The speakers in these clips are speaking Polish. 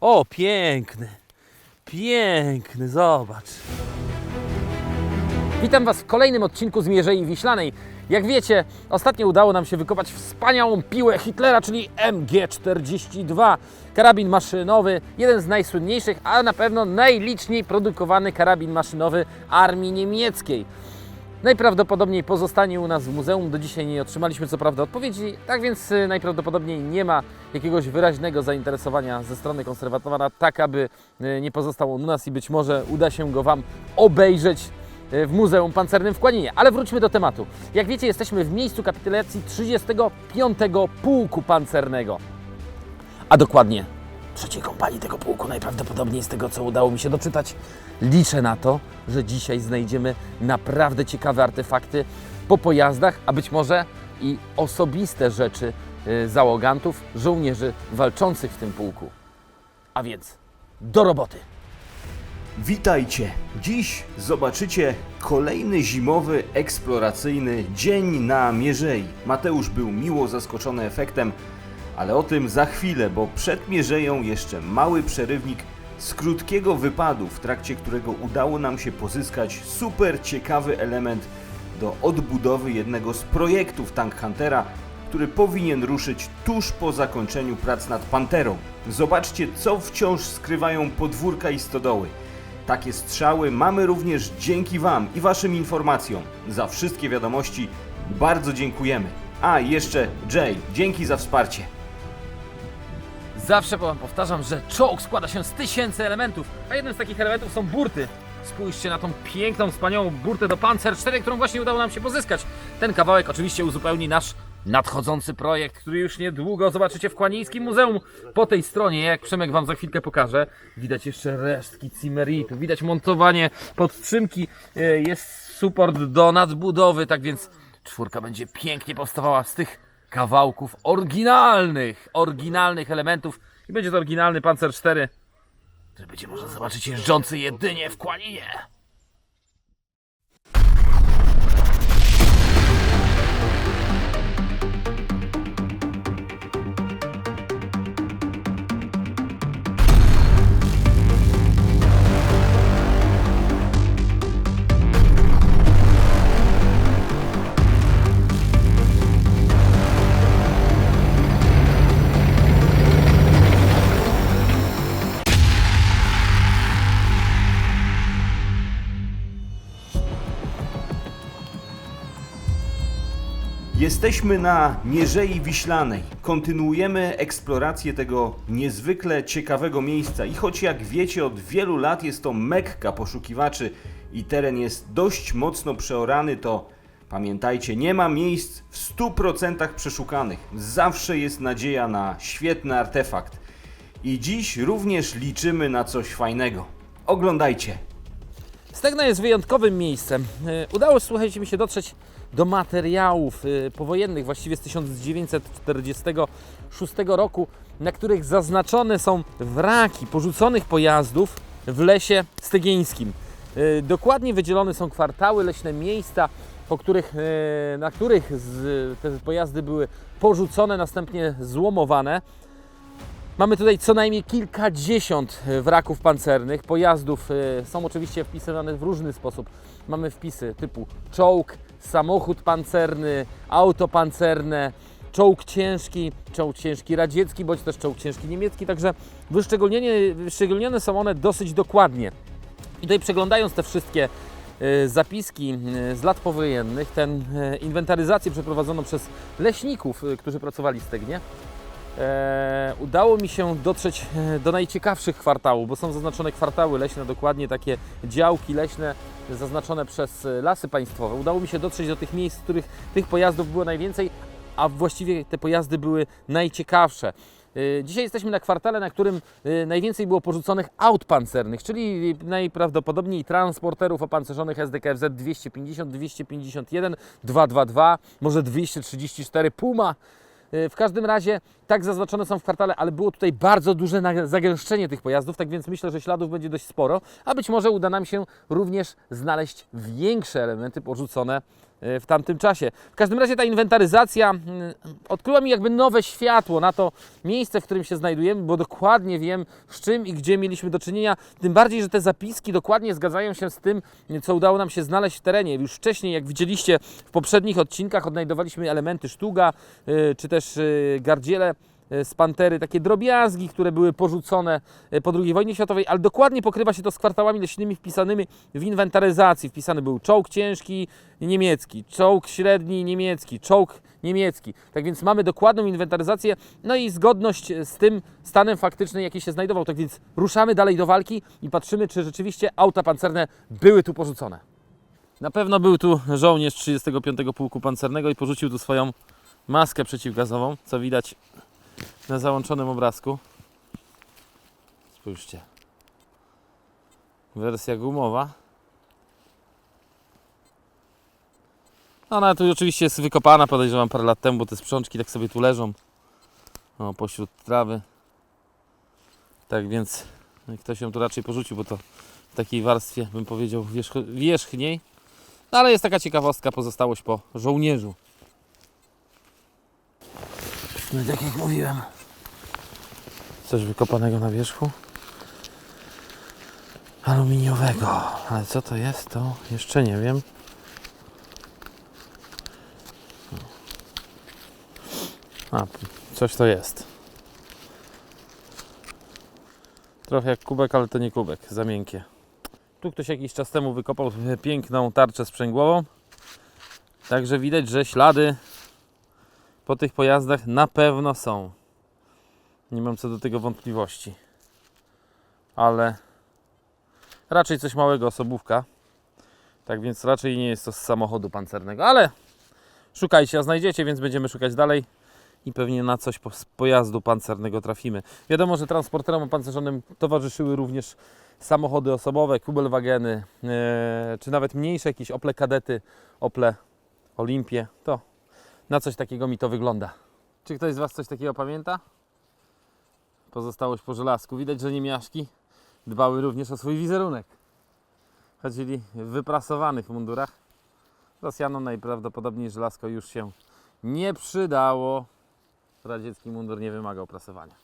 O, piękny. Piękny, zobacz. Witam Was w kolejnym odcinku z Mierzei Wiślanej. Jak wiecie, ostatnio udało nam się wykopać wspaniałą piłę Hitlera, czyli MG42. Karabin maszynowy, jeden z najsłynniejszych, a na pewno najliczniej produkowany karabin maszynowy armii niemieckiej. Najprawdopodobniej pozostanie u nas w muzeum. Do dzisiaj nie otrzymaliśmy co prawda odpowiedzi, tak więc y, najprawdopodobniej nie ma jakiegoś wyraźnego zainteresowania ze strony konserwatora, tak aby y, nie pozostał on u nas i być może uda się go Wam obejrzeć y, w Muzeum Pancernym w Kłaninie. Ale wróćmy do tematu. Jak wiecie, jesteśmy w miejscu kapitulacji 35. Pułku Pancernego, a dokładnie trzeciej kompanii tego pułku, najprawdopodobniej z tego, co udało mi się doczytać. Liczę na to, że dzisiaj znajdziemy naprawdę ciekawe artefakty po pojazdach, a być może i osobiste rzeczy y, załogantów, żołnierzy walczących w tym pułku. A więc do roboty! Witajcie! Dziś zobaczycie kolejny zimowy, eksploracyjny dzień na Mierzei. Mateusz był miło zaskoczony efektem, ale o tym za chwilę, bo przed Mierzeją jeszcze mały przerywnik z krótkiego wypadu, w trakcie którego udało nam się pozyskać super ciekawy element do odbudowy jednego z projektów Tank Huntera, który powinien ruszyć tuż po zakończeniu prac nad Panterą. Zobaczcie, co wciąż skrywają podwórka i stodoły. Takie strzały mamy również dzięki Wam i Waszym informacjom. Za wszystkie wiadomości bardzo dziękujemy. A jeszcze Jay, dzięki za wsparcie. Zawsze wam powtarzam, że czołg składa się z tysięcy elementów, a jednym z takich elementów są burty. Spójrzcie na tą piękną, wspaniałą burtę do Panzer 4, którą właśnie udało nam się pozyskać. Ten kawałek oczywiście uzupełni nasz nadchodzący projekt, który już niedługo zobaczycie w Kłanieńskim Muzeum. Po tej stronie, jak Przemek Wam za chwilkę pokaże, widać jeszcze resztki cimeritu, widać montowanie podtrzymki, e, jest support do nadbudowy, tak więc czwórka będzie pięknie powstawała z tych kawałków oryginalnych, oryginalnych elementów i będzie to oryginalny Panzer 4, który będzie można zobaczyć jeżdżący jedynie w Kłaninie. Jesteśmy na Mierzei Wiślanej. Kontynuujemy eksplorację tego niezwykle ciekawego miejsca i choć jak wiecie od wielu lat jest to mekka poszukiwaczy i teren jest dość mocno przeorany, to pamiętajcie, nie ma miejsc w 100% przeszukanych. Zawsze jest nadzieja na świetny artefakt. I dziś również liczymy na coś fajnego. Oglądajcie. Stegna jest wyjątkowym miejscem. E, Udało, słuchajcie, mi się dotrzeć do materiałów e, powojennych, właściwie z 1946 roku, na których zaznaczone są wraki porzuconych pojazdów w lesie stegieńskim. E, Dokładnie wydzielone są kwartały, leśne miejsca, po których, e, na których te pojazdy były porzucone, następnie złomowane. Mamy tutaj co najmniej kilkadziesiąt wraków pancernych. Pojazdów są oczywiście wpisywane w różny sposób. Mamy wpisy typu czołg, samochód pancerny, auto pancerne, czołg ciężki, czołg ciężki radziecki bądź też czołg ciężki niemiecki. Także wyszczególnione są one dosyć dokładnie. I tutaj przeglądając te wszystkie e, zapiski e, z lat powojennych, tę inwentaryzację przeprowadzoną przez leśników, którzy pracowali w Stegnie, e, udało mi się dotrzeć e, do najciekawszych kwartałów, bo są zaznaczone kwartały leśne, dokładnie takie działki leśne zaznaczone przez e, lasy państwowe. Udało mi się dotrzeć do tych miejsc, w których tych pojazdów było najwięcej, a właściwie te pojazdy były najciekawsze. Dzisiaj jesteśmy na kwartale, na którym najwięcej było porzuconych aut pancernych, czyli najprawdopodobniej transporterów opancerzonych SDKFZ 250, 251, 222, może 234 Puma. W każdym razie tak zaznaczone są w kwartale, ale było tutaj bardzo duże zagęszczenie tych pojazdów, tak więc myślę, że śladów będzie dość sporo, a być może uda nam się również znaleźć większe elementy porzucone e, w tamtym czasie. W każdym razie ta inwentaryzacja mm, odkryła mi jakby nowe światło na to miejsce, w którym się znajdujemy, bo dokładnie wiem z czym i gdzie mieliśmy do czynienia, tym bardziej, że te zapiski dokładnie zgadzają się z tym, co udało nam się znaleźć w terenie. Już wcześniej, jak widzieliście w poprzednich odcinkach, odnajdowaliśmy elementy sztuga, y, czy też y, gardziele z pantery, takie drobiazgi, które były porzucone y, po II wojnie światowej, ale dokładnie pokrywa się to z kwartałami leśnymi wpisanymi w inwentaryzacji. Wpisany był czołg ciężki niemiecki, czołg średni niemiecki, czołg niemiecki. Tak więc mamy dokładną inwentaryzację, no i zgodność z tym stanem faktycznym, jaki się znajdował. Tak więc ruszamy dalej do walki i patrzymy, czy rzeczywiście auta pancerne były tu porzucone. Na pewno był tu żołnierz 35 Pułku Pancernego i porzucił tu swoją maskę przeciwgazową, co widać na załączonym obrazku. Spójrzcie. Wersja gumowa. Ona tu oczywiście jest wykopana, podejrzewam parę lat temu, bo te sprzączki tak sobie tu leżą. O, pośród trawy. Tak więc ktoś ją tu raczej porzucił, bo to w takiej warstwie, bym powiedział, wierzch- wierzchniej. No ale jest taka ciekawostka, pozostałość po żołnierzu. Tak jak mówiłem. Coś wykopanego na wierzchu. Aluminiowego. Ale co to jest, to jeszcze nie wiem. A, coś to jest. Trochę jak kubek, ale to nie kubek, za miękkie. Tu ktoś jakiś czas temu wykopał piękną tarczę sprzęgłową. Także widać, że ślady po tych pojazdach na pewno są. Nie mam co do tego wątpliwości. Ale raczej coś małego osobówka. Tak więc raczej nie jest to z samochodu pancernego, ale szukajcie, a znajdziecie, więc będziemy szukać dalej i pewnie na coś z pojazdu pancernego trafimy. Wiadomo, że transporterom opancerzonym towarzyszyły również samochody osobowe, Kubelwageny, e, czy nawet mniejsze jakieś Ople Kadety, Ople Olimpie. To na coś takiego mi to wygląda. Czy ktoś z Was coś takiego pamięta? Pozostałość po żelazku. Widać, że niemiaszki dbały również o swój wizerunek. Chodzili w wyprasowanych mundurach. Rosjanom najprawdopodobniej żelazko już się nie przydało. Radziecki mundur nie wymagał prasowania.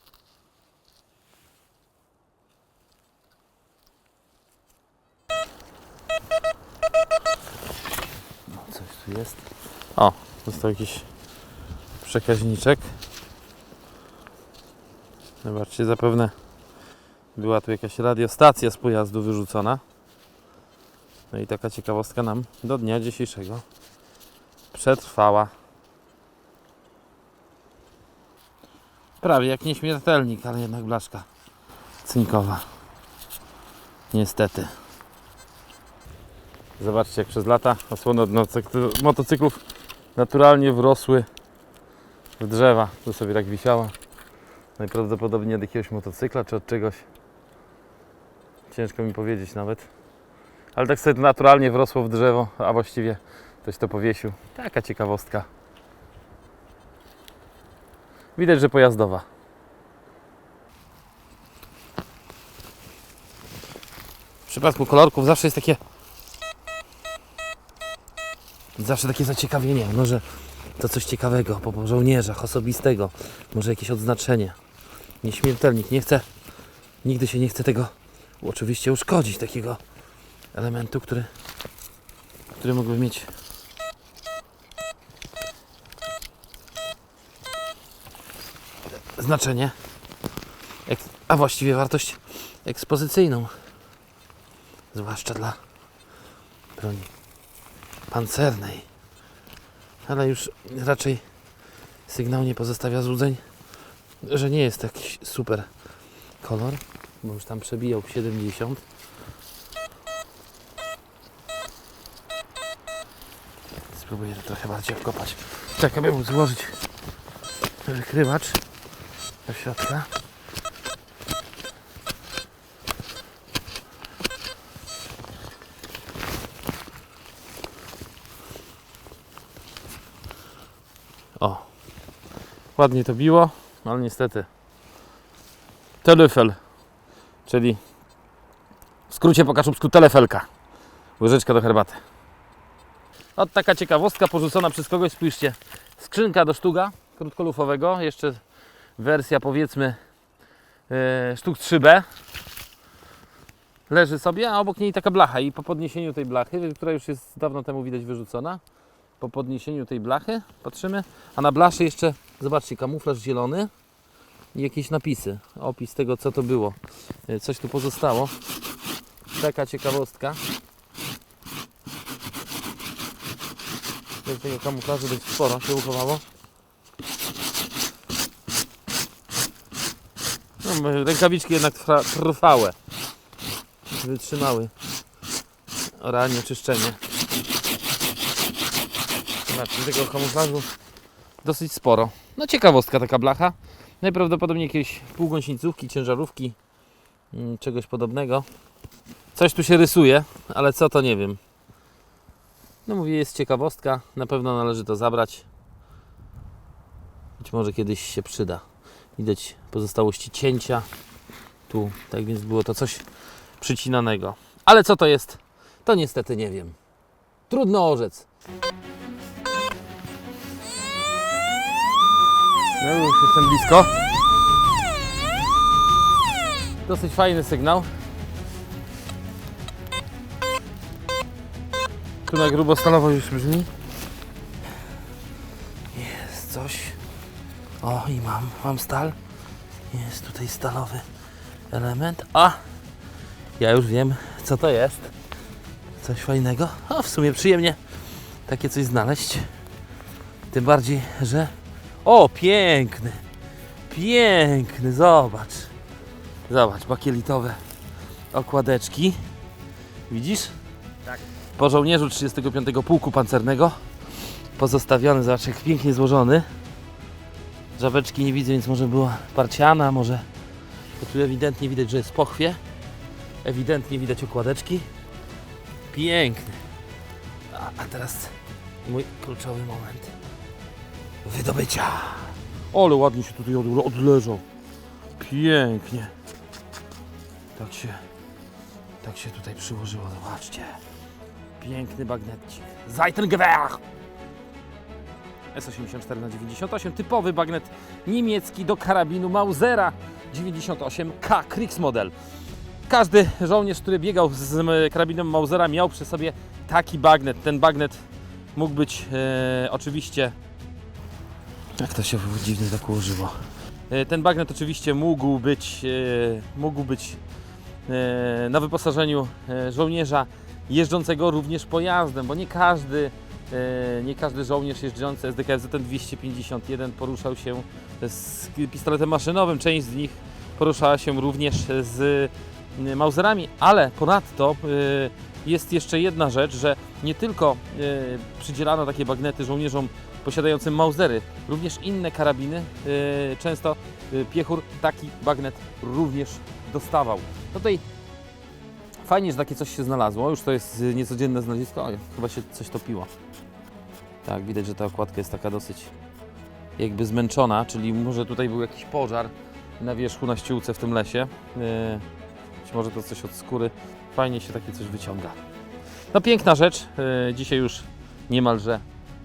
No, coś tu jest. O, został jakiś przekaźniczek. Zobaczcie, zapewne była tu jakaś radiostacja z pojazdu wyrzucona. No i taka ciekawostka nam do dnia dzisiejszego przetrwała. Prawie jak nieśmiertelnik, ale jednak blaszka cynkowa. Niestety. Zobaczcie, jak przez lata osłony od motocyk- motocyklów naturalnie wrosły w drzewa. Tu sobie tak wisiała. Najprawdopodobniej od jakiegoś motocykla czy od czegoś. Ciężko mi powiedzieć nawet. Ale tak sobie naturalnie wrosło w drzewo, a właściwie ktoś to powiesił. Taka ciekawostka. Widać, że pojazdowa. W przypadku kolorków zawsze jest takie zawsze takie zaciekawienie, może to coś ciekawego, po żołnierzach, osobistego, może jakieś odznaczenie. Nieśmiertelnik, nie chcę, nigdy się nie chce tego oczywiście uszkodzić, takiego elementu, który, który mógłby mieć znaczenie, a właściwie wartość ekspozycyjną, zwłaszcza dla broni pancernej. Ale już raczej sygnał nie pozostawia złudzeń, że nie jest jakiś super kolor, bo już tam przebijał 70. Spróbuję to trochę bardziej obkopać. Tak, aby móc złożyć wykrywacz do środka. O, ładnie to biło. ale niestety. Telefel, czyli w skrócie po kaszubsku telefelka. Łyżeczka do herbaty. Ot taka ciekawostka porzucona przez kogoś, spójrzcie. Skrzynka do sztuga krótkolufowego, jeszcze wersja powiedzmy e, sztuk 3B. Leży sobie, a obok niej taka blacha i po podniesieniu tej blachy, która już jest dawno temu widać wyrzucona, po podniesieniu tej blachy patrzymy, a na blaszy jeszcze, zobaczcie, kamuflaż zielony i jakieś napisy, opis tego co to było. E, Coś tu pozostało. Taka ciekawostka. Do tego kamuflażu dość sporo się uchowało. No, rękawiczki jednak trwa, trwałe. Wytrzymały. Oranie, czyszczenie. Zobaczcie, tego kamuflażu dosyć sporo. No ciekawostka taka blacha. Najprawdopodobniej jakieś półgąsieńcówki, ciężarówki, mm, czegoś podobnego. Coś tu się rysuje, ale co to nie wiem. No mówię, jest ciekawostka, na pewno należy to zabrać. Być może kiedyś się przyda. Widać pozostałości cięcia. Tu, tak więc było to coś przycinanego. Ale co to jest? To niestety nie wiem. Trudno orzec. No już jestem blisko. Dosyć fajny sygnał. Tu na grubo stalowo już brzmi. Jest coś. O i mam, mam stal. Jest tutaj stalowy element. A! Ja już wiem, co to jest. Coś fajnego. O, w sumie przyjemnie takie coś znaleźć. Tym bardziej, że... O, piękny! Piękny, zobacz. Zobacz, bakielitowe okładeczki. Widzisz? Tak. Po żołnierzu 35 Pułku Pancernego. Pozostawiony, zobacz jak pięknie złożony. Żabeczki nie widzę, więc może była parciana, może... Bo tu ewidentnie widać, że jest pochwie. Ewidentnie widać okładeczki. Piękny. A, a teraz mój kluczowy moment. Wydobycia. Ale ładnie się tutaj od, odleżał. Pięknie. Tak się, tak się tutaj przyłożyło, zobaczcie. Piękny bagnetcik. Zeitengewehr! S84 na 98, typowy bagnet niemiecki do karabinu Mausera 98K Kriegsmodel. Każdy żołnierz, który biegał z karabinem Mausera miał przy sobie taki bagnet. Ten bagnet mógł być e, oczywiście... Jak to się dziwnie tak ułożyło? E, ten bagnet oczywiście mógł być, e, mógł być e, na wyposażeniu żołnierza jeżdżącego również pojazdem, bo nie każdy, nie każdy żołnierz jeżdżący SDKFZ 251 poruszał się z pistoletem maszynowym. Część z nich poruszała się również z Mauserami, ale ponadto jest jeszcze jedna rzecz, że nie tylko przydzielano takie bagnety żołnierzom posiadającym Mausery, również inne karabiny, e, często e, piechur taki bagnet również dostawał. No tutaj fajnie, że takie coś się znalazło, już to jest e, niecodzienne znalezisko, o, chyba się coś topiło. Tak, widać, że ta okładka jest taka dosyć jakby zmęczona, czyli może tutaj był jakiś pożar na wierzchu, na ściółce w tym lesie. Być może to coś od skóry. Fajnie się takie coś wyciąga. No piękna rzecz, dzisiaj już niemalże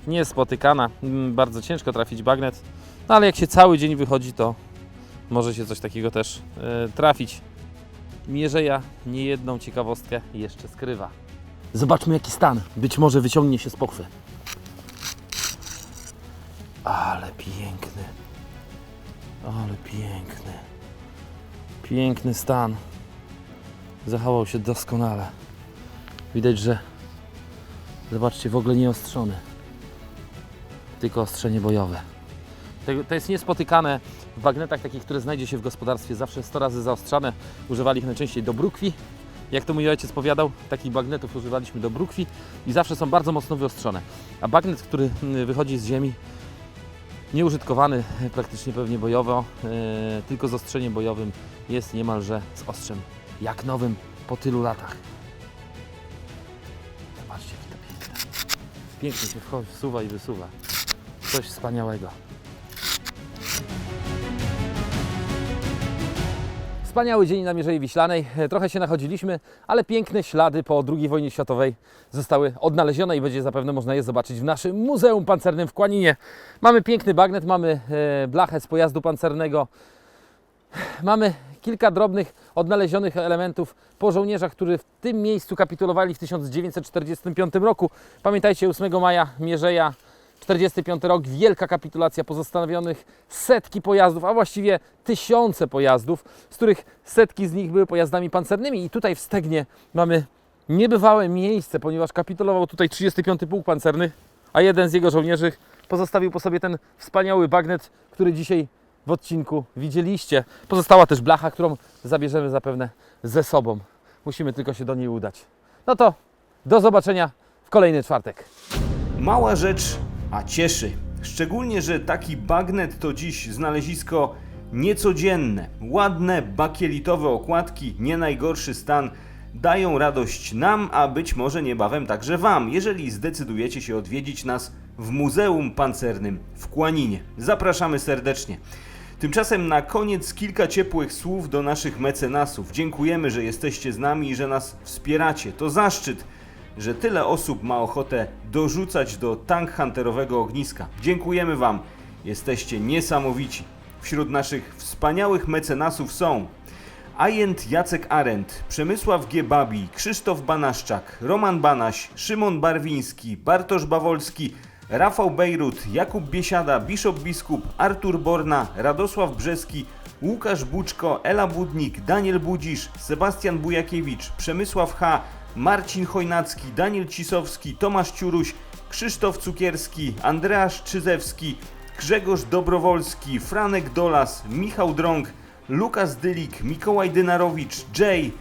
niespotykana. Mm, Bardzo ciężko trafić bagnet, no ale jak się cały dzień wychodzi, to może się coś takiego też e, trafić. Mierzeja niejedną ciekawostkę jeszcze skrywa. Zobaczmy jaki stan. Być może wyciągnie się z pochwy. Ale piękny. Ale piękny. Piękny stan. Zachował się doskonale. Widać, że zobaczcie, w ogóle nie ostrzony. Tylko ostrzenie bojowe. To jest niespotykane w bagnetach takich, które znajdzie się w gospodarstwie. Zawsze 100 razy zaostrzane. Używali ich najczęściej do brukwi. Jak to mój ojciec powiadał, takich bagnetów używaliśmy do brukwi i zawsze są bardzo mocno wyostrzone. A bagnet, który mm, wychodzi z ziemi, nieużytkowany praktycznie pewnie bojowo, e, tylko z ostrzeniem bojowym jest niemalże z ostrzem jak nowym po tylu latach. Zobaczcie, jaki to piękne. Pięknie się wchodzi, wsuwa i wysuwa. Coś wspaniałego. Wspaniały dzień na Mierzei Wiślanej. E, Trochę się nachodziliśmy, ale piękne ślady po II wojnie światowej zostały odnalezione i będzie zapewne można je zobaczyć w naszym Muzeum Pancernym w Kłaninie. Mamy piękny bagnet, mamy e, blachę z pojazdu pancernego, mamy kilka drobnych odnalezionych elementów po żołnierzach, którzy w tym miejscu kapitulowali w 1945 roku. Pamiętajcie, 8 maja Mierzeja 45 rok, wielka kapitulacja pozostawionych setki pojazdów, a właściwie tysiące pojazdów, z których setki z nich były pojazdami pancernymi. I tutaj w Stegnie mamy niebywałe miejsce, ponieważ kapitulował tutaj 35 Pułk Pancerny, a jeden z jego żołnierzy pozostawił po sobie ten wspaniały bagnet, który dzisiaj w odcinku widzieliście. Pozostała też blacha, którą zabierzemy zapewne ze sobą. Musimy tylko się do niej udać. No to do zobaczenia w kolejny czwartek. Mała rzecz, a cieszy. Szczególnie, że taki bagnet to dziś znalezisko niecodzienne. Ładne, bakielitowe okładki, nie najgorszy stan. Dają radość nam, a być może niebawem także Wam, jeżeli zdecydujecie się odwiedzić nas w Muzeum Pancernym w Kłaninie. Zapraszamy serdecznie. Tymczasem na koniec kilka ciepłych słów do naszych mecenasów. Dziękujemy, że jesteście z nami i że nas wspieracie. To zaszczyt, że tyle osób ma ochotę dorzucać do tank hunterowego ogniska. Dziękujemy Wam, jesteście niesamowici. Wśród naszych wspaniałych mecenasów są Ajent Jacek Arendt, Przemysław G. Babi, Krzysztof Banaszczak, Roman Banaś, Szymon Barwiński, Bartosz Bawolski, Rafał Bejrut, Jakub Biesiada, Bishop Biskup, Artur Borna, Radosław Brzeski, Łukasz Buczko, Ela Budnik, Daniel Budzisz, Sebastian Bujakiewicz, Przemysław H., Marcin Chojnacki, Daniel Cisowski, Tomasz Ciuruś, Krzysztof Cukierski, Andreasz Czyzewski, Grzegorz Dobrowolski, Franek Dolas, Michał Drąg, Lukas Dylik, Mikołaj Dynarowicz, Jay,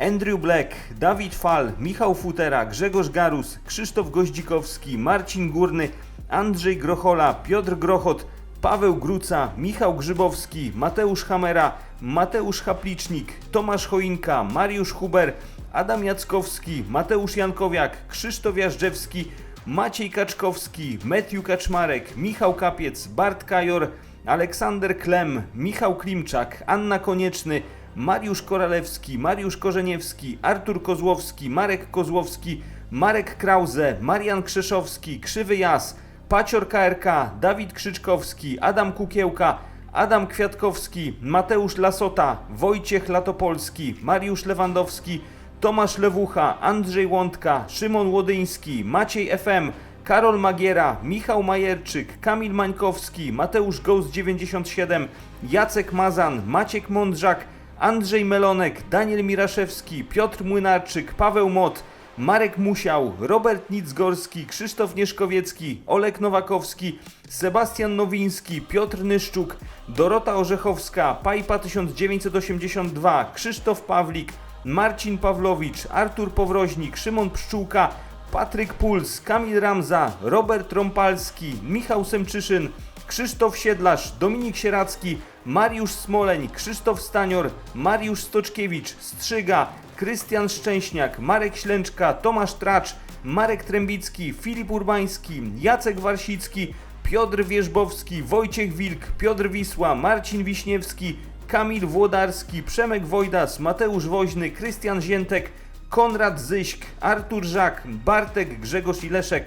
Andrew Black, Dawid Fal, Michał Futera, Grzegorz Garus, Krzysztof Goździkowski, Marcin Górny, Andrzej Grochola, Piotr Grochot, Paweł Gruca, Michał Grzybowski, Mateusz Hamera, Mateusz Haplicznik, Tomasz Choinka, Mariusz Huber, Adam Jackowski, Mateusz Jankowiak, Krzysztof Jażdżewski, Maciej Kaczkowski, Matthew Kaczmarek, Michał Kapiec, Bart Kajor, Aleksander Klem, Michał Klimczak, Anna Konieczny, Mariusz Koralewski, Mariusz Korzeniewski, Artur Kozłowski, Marek Kozłowski, Marek Krause, Marian Krzeszowski, Krzywy Jas, Pacior KRK, Dawid Krzyczkowski, Adam Kukiełka, Adam Kwiatkowski, Mateusz Lasota, Wojciech Latopolski, Mariusz Lewandowski, Tomasz Lewucha, Andrzej Łądka, Szymon Łodyński, Maciej FM, Karol Magiera, Michał Majerczyk, Kamil Mańkowski, Mateusz Ghost 97, Jacek Mazan, Maciek Mądrzak, Andrzej Melonek, Daniel Miraszewski, Piotr Młynarczyk, Paweł Mot, Marek Musiał, Robert Nicgorski, Krzysztof Nieszkowiecki, Olek Nowakowski, Sebastian Nowiński, Piotr Nyszczuk, Dorota Orzechowska, Pajpa 1982, Krzysztof Pawlik, Marcin Pawlowicz, Artur Powroźnik, Szymon Pszczółka, Patryk Puls, Kamil Ramza, Robert Rąpalski, Michał Semczyszyn, Krzysztof Siedlarz, Dominik Sieracki, Mariusz Smoleń, Krzysztof Stanior, Mariusz Stoczkiewicz, Strzyga, Krystian Szczęśniak, Marek Ślęczka, Tomasz Tracz, Marek Trębicki, Filip Urbański, Jacek Warsicki, Piotr Wierzbowski, Wojciech Wilk, Piotr Wisła, Marcin Wiśniewski, Kamil Włodarski, Przemek Wojdas, Mateusz Woźny, Krystian Ziętek, Konrad Zyśk, Artur Żak, Bartek, Grzegorz i Leszek.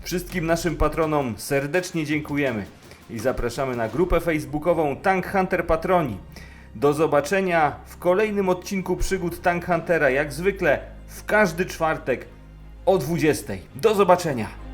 Wszystkim naszym patronom serdecznie dziękujemy i zapraszamy na grupę facebookową Tank Hunter Patroni. Do zobaczenia w kolejnym odcinku przygód Tank Huntera, jak zwykle w każdy czwartek o 20. Do zobaczenia!